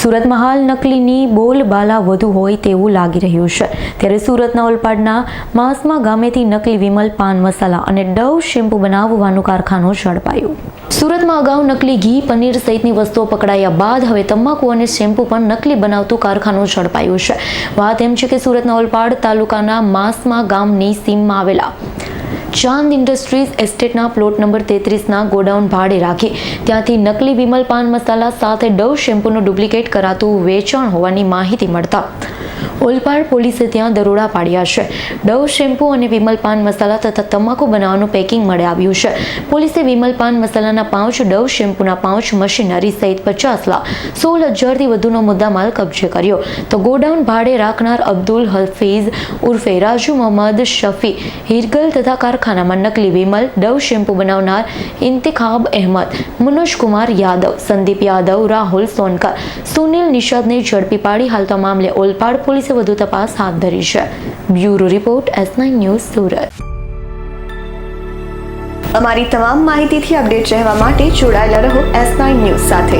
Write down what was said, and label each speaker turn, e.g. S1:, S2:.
S1: સુરતમાં હાલ નકલીની બોલબાલા વધુ હોય તેવું લાગી રહ્યું છે. ત્યારે સુરતના ઓલપાડના માસમા ગામેથી નકલી વિમલ, પાન મસાલા અને ડવ શેમ્પુ બનાવવાનું કારખાનું ઝડપાયું. સુરતમાં અગાઉ નકલી ઘી, પનીર સહિતની વસ્તુઓ પકડાયા બાદ હવે તમાકુ અને શેમ્પુ પણ નકલી બનાવતું કારખાનું ઝડપાયું છે. વાત એમ છે કે સુરતના ઓલપાડ તાલુકાના માસમા ગામની સીમમાં આવેલા ચાંદ ઇન્ડસ્ટ્રીઝ એસ્ટેટના પ્લોટ નંબર તેત્રીસના ગોડાઉન ભાડે રાખી. ત્યાંથી નકલી વિમલ પાન મસાલા સાથે ડવ શેમ્પૂનું ડુપ્લિકેટ કરાતું વેચાણ હોવાની માહિતી મળતા. ઓલપાડ પોલીસે ત્યાં દરોડા પાડ્યા છે. ડવ, શેમ્પૂ અને વિમલ પાન મસાલા તથા તમાકુ બનાવવાનું પેકિંગ મળી આવ્યું છે. પોલીસે વિમલ પાન મસાલાના પાઉચ, ડવ, શેમ્પૂના પાઉચ, મશીનરી સહિત પચાસ લાખ, સોળ હજારથી વધુનો મુદ્દામાલ કબજે કર્યો. તો ગોડાઉન ભાડે રાખનાર અબ્દુલ હફીઝ ઉર્ફે રાજુ મોહમ્મદ શફી, હિરગલ તથા કારખાનામાં નકલી વિમલ, ડવ, શેમ્પૂ બનાવનાર ઇન્તિખાબ અહેમદ, મનોજ કુમાર યાદવ, સંદીપ યાદવ, રાહુલ સોનકર, સુનિલ નિષાદને ઝડપી પાડી હાલ તો મામલે ઓલપાડ પોલીસે વધુ તપાસ હાથ ધરી છે. Bureau report S news Surat.
S2: અમારી તમામ માહિતીથી અપડેટ રહેવા માટે જોડાયેલા રહો એસ ન્યૂઝ સાથે.